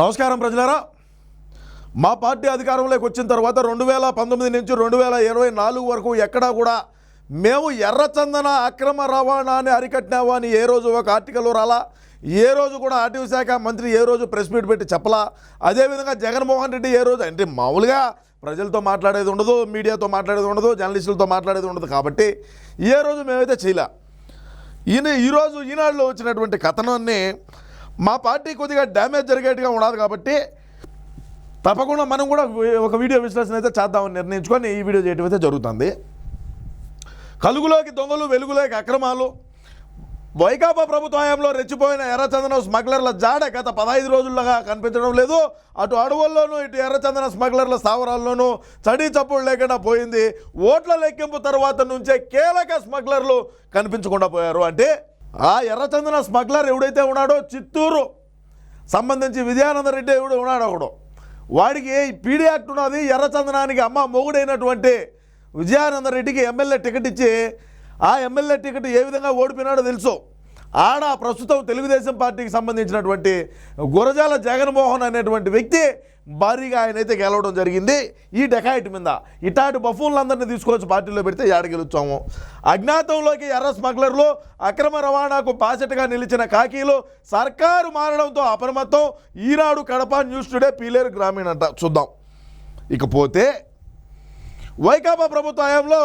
నమస్కారం ప్రజలారా. మా పార్టీ అధికారంలోకి వచ్చిన తర్వాత రెండు వేల పంతొమ్మిది నుంచి రెండు వేల ఇరవై నాలుగు వరకు ఎక్కడా కూడా మేము ఎర్రచందన అక్రమ రవాణాని అరికట్టినావా అని ఏ రోజు ఒక ఆర్టికల్ రాలా ఏ రోజు కూడా ఆర్టీవీ శాఖ మంత్రి ఏ రోజు ప్రెస్ మీట్ పెట్టి చెప్పలా. అదేవిధంగా జగన్మోహన్ రెడ్డి ఏ రోజు అంటే మామూలుగా ప్రజలతో మాట్లాడేది ఉండదు మీడియాతో మాట్లాడేది ఉండదు జర్నలిస్టులతో మాట్లాడేది ఉండదు కాబట్టి ఏ రోజు మేమైతే చేయలే. ఈయన ఈరోజు ఈనాడులో వచ్చినటువంటి కథనాన్ని మా పార్టీ కొద్దిగా డ్యామేజ్ జరిగేట్టుగా ఉన్నది కాబట్టి తప్పకుండా మనం కూడా ఒక వీడియో విశ్లేషణ అయితే చేద్దామని నిర్ణయించుకొని ఈ వీడియో చేయడం అయితే జరుగుతుంది. కలుగులోకి దొంగలు వెలుగులోకి అక్రమాలు వైకాపా ప్రభుత్వ హయాంలో రెచ్చిపోయిన ఎర్రచందనం స్మగ్లర్ల జాడ గత పదహైదు రోజులుగా కనిపించడం లేదు. అటు అడవుల్లోనూ ఇటు ఎర్రచందన స్మగ్లర్ల స్థావరాల్లోనూ చడీ చప్పుడు లేకుండా పోయింది. ఓట్ల లెక్కింపు తర్వాత నుంచే కీలక స్మగ్లర్లు కనిపించకుండా పోయారు. అంటే ఆ ఎర్రచందన స్మగ్లర్ ఎవడైతే ఉన్నాడో చిత్తూరు సంబంధించి విజయానంద రెడ్డి ఎవడు ఉన్నాడు ఒకడు వాడికి పీడీ యాక్ట్ ఉన్నది ఎర్రచందనానికి అమ్మ మొగుడైనటువంటి విజయానంద రెడ్డికి ఎమ్మెల్యే టికెట్ ఇచ్చి ఆ ఎమ్మెల్యే టికెట్ ఏ విధంగా ఓడిపోయినాడో తెలుసు. ఆడ ప్రస్తుతం తెలుగుదేశం పార్టీకి సంబంధించినటువంటి గురజాల జగన్మోహన్ అనేటువంటి వ్యక్తి భారీగా ఆయన అయితే గెలవడం జరిగింది. ఈ డెకాయిట్ మీద ఇటాటి బఫూన్లందరినీ తీసుకొచ్చి పార్టీలో పెడితే ఏడగెలుచాము అజ్ఞాతంలోకి ఎర్ర స్మగ్లర్లు అక్రమ రవాణాకు బాసటగా నిలిచిన కాకీలు సర్కారు మారడంతో అప్రమత్తం. ఈనాడు కడప న్యూస్ టుడే పీలేరు గ్రామీణ అంట. చూద్దాం. ఇకపోతే వైకాపా ప్రభుత్వ హయాంలో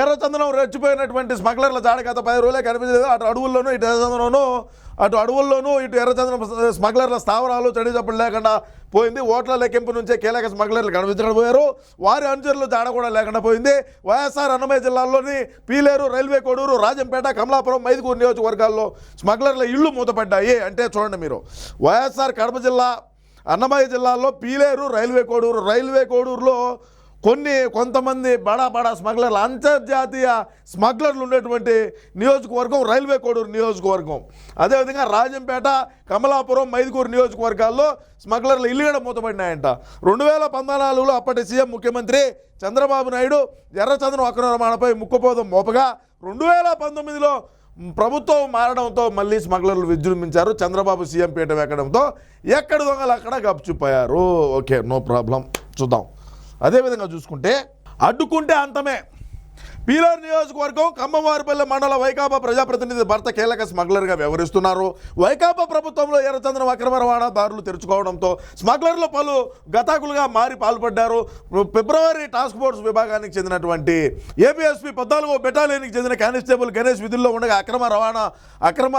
ఎర్రచందనం రెచ్చిపోయినటువంటి స్మగ్లర్ల జాడ గత పది రోజులే కనిపించలేదు. అటు అడవుల్లోనూ ఇటు ఎర్రచందనంలోనూ అటు అడవుల్లోనూ ఇటు ఎర్రచందనం స్మగ్లర్ల స్థావరాలు చెడు చప్పుడు లేకుండా పోయింది. ఓట్ల లెక్కింపు నుంచే కీలక స్మగ్లర్లు కనిపించడం పోయారు. వారి అనుచరులు జాడ కూడా లేకుండా పోయింది. వైఎస్ఆర్ అన్నమయ్య జిల్లాలోని పీలేరు రైల్వే కోడూరు రాజంపేట కమలాపురం మైదుకూరు నియోజకవర్గాల్లో స్మగ్లర్ల ఇళ్ళు మూతపడ్డాయి అంటే చూడండి మీరు. వైఎస్ఆర్ కడప జిల్లా అన్నమయ్య జిల్లాలో పీలేరు రైల్వే కోడూరు రైల్వే కోడూరులో కొన్ని కొంతమంది బడా బడా స్మగ్లర్లు అంతర్జాతీయ స్మగ్లర్లు ఉండేటువంటి నియోజకవర్గం రైల్వే కోడూరు నియోజకవర్గం. అదేవిధంగా రాజంపేట కమలాపురం మైదుకూరు నియోజకవర్గాల్లో స్మగ్లర్లు ఇల్లు కూడా మూతపడినాయంట. రెండు వేల పంతనాలుగులో అప్పటి సీఎం ముఖ్యమంత్రి చంద్రబాబు నాయుడు ఎర్రచంద్రం అక్రమాణపై ముక్కుపోదం మోపగా రెండు వేల పంతొమ్మిదిలో ప్రభుత్వం మారడంతో మళ్ళీ స్మగ్లర్లు విజృంభించారు. చంద్రబాబు సీఎం పీఠం ఎక్కడంతో ఎక్కడ దొంగలు అక్కడ గప్చిపోయారు. Okay no problem. చూద్దాం. అదేవిధంగా చూసుకుంటే అడ్డుకుంటే అంతమే. పీలర్ నియోజకవర్గం కమ్మవారిపల్లె మండల వైకాపా ప్రజాప్రతినిధి భర్త కీలక స్మగ్లర్గా వ్యవహరిస్తున్నారు. వైకాపా ప్రభుత్వంలో ఎర్రచంద్రం అక్రమ రవాణా దారులు తెరుచుకోవడంతో స్మగ్లర్లు పలు గతాకులుగా మారి పాల్పడ్డారు. ఫిబ్రవరి టాస్క్ ఫోర్స్ విభాగానికి చెందినటువంటి ఏపీఎస్పీ పద్నాలుగో బెటాలియన్కి చెందిన కానిస్టేబుల్ గణేష్ విధుల్లో ఉండగా అక్రమ రవాణా అక్రమ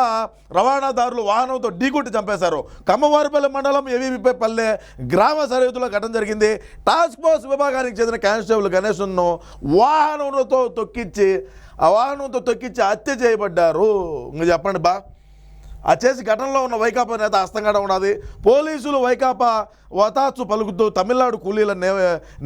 రవాణాదారులు వాహనంతో ఢీకొట్టి చంపేశారు. కమ్మవారిపల్లె మండలం ఏవీపీ పల్లె గ్రామ సరిహద్దులో ఘటన జరిగింది. టాస్క్ ఫోర్స్ విభాగానికి చెందిన కానిస్టేబుల్ గణేష్ను వాహనంతో తొక్కించి ఆ వాహనంతో తొక్కించి హత్య చేయబడ్డారు. ఇంక చెప్పండి బా. ఆ చేసి ఘటనలో ఉన్న వైకాపా నేత అస్తంగా ఉన్నది. పోలీసులు వైకాపా వతాచు పలుకుతూ తమిళనాడు కూలీల నే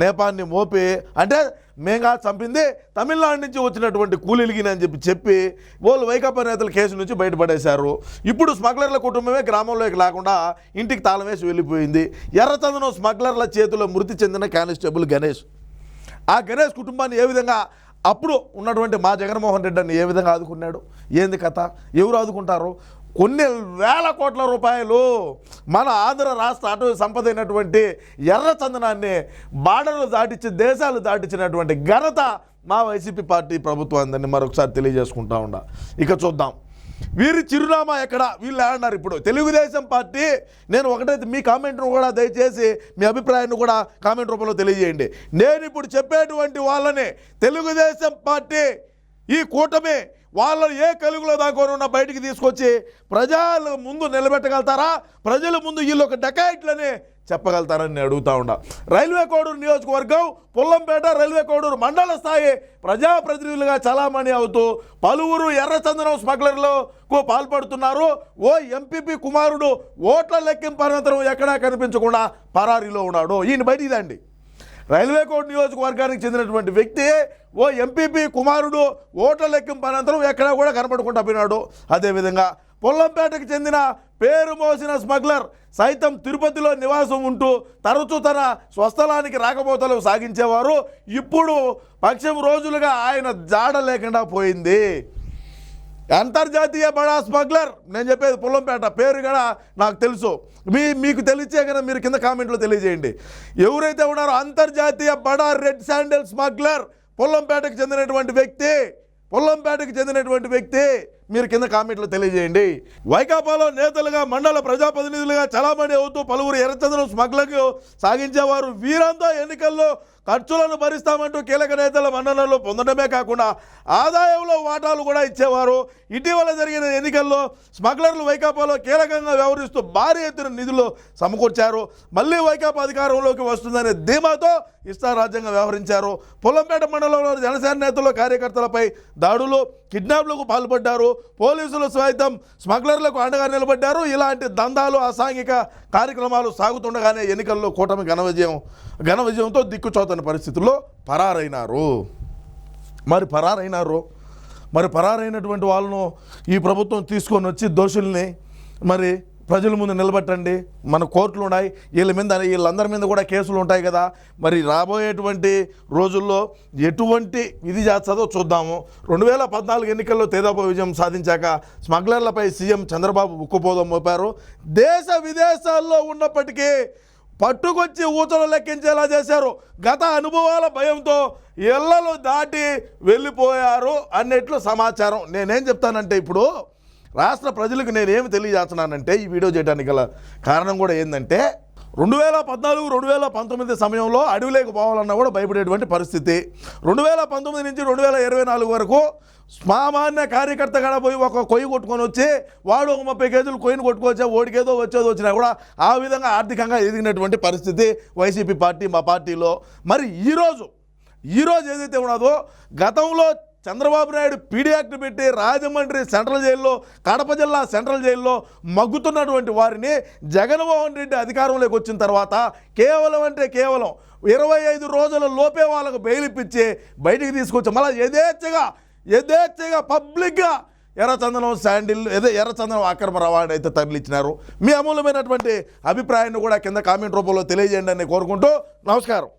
నేపాన్ని మోపి అంటే మేంగా చంపింది తమిళనాడు నుంచి వచ్చినటువంటి కూలీలకి అని చెప్పి చెప్పి వాళ్ళు వైకాపా నేతల కేసు నుంచి బయటపడేశారు. ఇప్పుడు స్మగ్లర్ల కుటుంబమే గ్రామంలోకి లేకుండా ఇంటికి తాళం వేసి వెళ్ళిపోయింది. ఎర్రచందనం స్మగ్లర్ల చేతిలో మృతి చెందిన కానిస్టేబుల్ గణేష్. ఆ గణేష్ కుటుంబాన్ని ఏ విధంగా అప్పుడు ఉన్నటువంటి మా జగన్మోహన్ రెడ్డి అని ఏ విధంగా ఆదుకున్నాడు? ఏంది కథ? ఎవరు ఆదుకుంటారు? కొన్ని వేల కోట్ల రూపాయలు మన ఆంధ్ర రాష్ట్ర అటవీ సంపద అయినటువంటి ఎర్రచందనాన్ని బార్డర్లు దాటించి దేశాలు దాటించినటువంటి ఘనత మా వైసీపీ పార్టీ ప్రభుత్వం మరొకసారి తెలియజేసుకుంటా ఉండ. ఇక చూద్దాం. వీరి చిరునామా ఎక్కడ? వీళ్ళు అన్నారు ఇప్పుడు? తెలుగుదేశం పార్టీ నేను ఒకటైతే మీ కామెంట్ను కూడా దయచేసి మీ అభిప్రాయాన్ని కూడా కామెంట్ రూపంలో తెలియజేయండి. నేను ఇప్పుడు చెప్పేటువంటి వాళ్ళని తెలుగుదేశం పార్టీ ఈ కూటమి వాళ్ళని ఏ కలుగులో దాకోనున్నా బయటికి తీసుకొచ్చి ప్రజల ముందు నిలబెట్టగలుగుతారా? ప్రజల ముందు వీళ్ళు ఒక డెకాయిట్లని చెప్పగలుగుతారని నేను అడుగుతా ఉండా రైల్వే కోడూరు నియోజకవర్గం పుల్లంపేట రైల్వే కోడూరు మండల స్థాయి ప్రజాప్రతినిధులుగా చలామణి అవుతూ పలువురు ఎర్రచందనం స్మగ్లర్లకు పాల్పడుతున్నారు. ఓ ఎంపీపీ కుమారుడు ఓట్ల లెక్కింపు అనంతరం ఎక్కడా కనిపించకుండా పరారీలో ఉన్నాడు. ఈయన బయటిదండి రైల్వే కోడ్ నియోజకవర్గానికి చెందినటువంటి వ్యక్తి ఓ ఎంపీపీ కుమారుడు ఓట్ల లెక్కింపు అనంతరం ఎక్కడా కూడా కనపడకుండా పోయినాడు. అదేవిధంగా పొల్లంపేటకు చెందిన పేరు మోసిన స్మగ్లర్ సైతం తిరుపతిలో నివాసం ఉంటూ తరచూ తన స్వస్థలానికి రాకపోతలు సాగించేవారు. ఇప్పుడు పక్షం రోజులుగా ఆయన జాడ లేకుండా పోయింది. అంతర్జాతీయ బడా స్మగ్లర్ నేను చెప్పేది పుల్లంపేట పేరు కూడా నాకు తెలుసు. మీ మీకు తెలిసే కదా మీరు కింద కామెంట్లో తెలియజేయండి. ఎవరైతే ఉన్నారో అంతర్జాతీయ బడా రెడ్ శాండల్ స్మగ్లర్ పుల్లంపేటకు చెందినటువంటి వ్యక్తి పొల్లంపేటకు చెందినటువంటి వ్యక్తి మీరు కింద కామెంట్లో తెలియజేయండి. వైకాపాలో నేతలుగా మండల ప్రజాప్రతినిధులుగా చలామణి అవుతూ పలువురు ఎర్రచంద్రం స్మగ్లర్లు సాగించేవారు. వీరంతా ఎన్నికల్లో ఖర్చులను భరిస్తామంటూ కీలక నేతల మన్ననలు పొందడమే కాకుండా ఆదాయంలో వాటాలు కూడా ఇచ్చేవారు. ఇటీవల జరిగిన ఎన్నికల్లో స్మగ్లర్లు వైకాపాలో కీలకంగా వ్యవహరిస్తూ భారీ ఎత్తున నిధులు సమకూర్చారు. మళ్ళీ వైకాపా అధికారంలోకి వస్తుందనే ధీమాతో ఇష్టారాజ్యంగా వ్యవహరించారు. పొలంపేట మండలంలో జనసేన నేతలు కార్యకర్తలపై దాడులు కిడ్నాప్లకు పాల్పడ్డారు పోలీసులు సైతం స్మగ్లర్లకు అండగా నిలబడ్డారు. ఇలాంటి దందాలు అసాంఘిక కార్యక్రమాలు సాగుతుండగానే ఎన్నికల్లో కూటమి ఘన విజయం ఘన విజయంతో దిక్కుచోతని పరిస్థితుల్లో పరారైనారు. మరి పరారైనారు. మరి పరారైనటువంటి వాళ్ళను ఈ ప్రభుత్వం తీసుకొని వచ్చి దోషుల్ని మరి ప్రజల ముందు నిలబెట్టండి. మన కోర్టులు ఉన్నాయి. వీళ్ళ మీద వీళ్ళందరి మీద కూడా కేసులు ఉంటాయి కదా. మరి రాబోయేటువంటి రోజుల్లో ఎటువంటి ఇది చేస్తుందో చూద్దాము. రెండు వేల పద్నాలుగు ఎన్నికల్లో తేదాప విజయం సాధించాక స్మగ్లర్లపై సీఎం చంద్రబాబు ఉక్కుపోదం మోపారు. దేశ విదేశాల్లో ఉన్నప్పటికీ పట్టుకొచ్చి ఊచలు లెక్కించేలా చేశారు. గత అనుభవాల భయంతో ఇళ్ళలో దాటి వెళ్ళిపోయారు అన్నట్లు సమాచారం. నేనేం చెప్తానంటే ఇప్పుడు రాష్ట్ర ప్రజలకు నేనేమి తెలియజేస్తున్నానంటే ఈ వీడియో చేయడానికి గల కారణం కూడా ఏంటంటే రెండు వేల పద్నాలుగు రెండు వేల పంతొమ్మిది సమయంలో అడవిలోకి పోవాలన్నా కూడా భయపడేటువంటి పరిస్థితి. రెండు వేల పంతొమ్మిది నుంచి రెండు వేల ఇరవై నాలుగు వరకు సామాన్య కార్యకర్త కాడ పోయి ఒక కొయ్యి కొట్టుకొని వచ్చి వాడు ఒక ముప్పై కేజీలు కొయ్యను కొట్టుకొచ్చా ఓడికేదో వచ్చేదో వచ్చినా కూడా ఆ విధంగా ఆర్థికంగా ఎదిగినటువంటి పరిస్థితి వైసీపీ పార్టీ మా పార్టీలో. మరి ఈరోజు ఈరోజు ఏదైతే ఉన్నదో గతంలో చంద్రబాబు నాయుడు పీడీ యాక్ట్ పెట్టి రాజమండ్రి సెంట్రల్ జైల్లో కడప జిల్లా సెంట్రల్ జైల్లో మగ్గుతున్నటువంటి వారిని జగన్మోహన్ రెడ్డి అధికారంలోకి వచ్చిన తర్వాత కేవలం అంటే కేవలం ఇరవై ఐదు రోజుల లోపే వాళ్ళకు బెయిల్ ఇప్పించి బయటికి తీసుకొచ్చి మళ్ళీ యథేచ్ఛగా యథేచ్ఛగా పబ్లిక్గా ఎర్రచందనం శాండిల్ ఏదో ఎర్రచందనం అక్రమ రవాణా అయితే తరలిచ్చినారు. మీ అమూల్యమైనటువంటి అభిప్రాయాన్ని కూడా కింద కామెంట్ రూపంలో తెలియజేయండి అని కోరుకుంటూ నమస్కారం.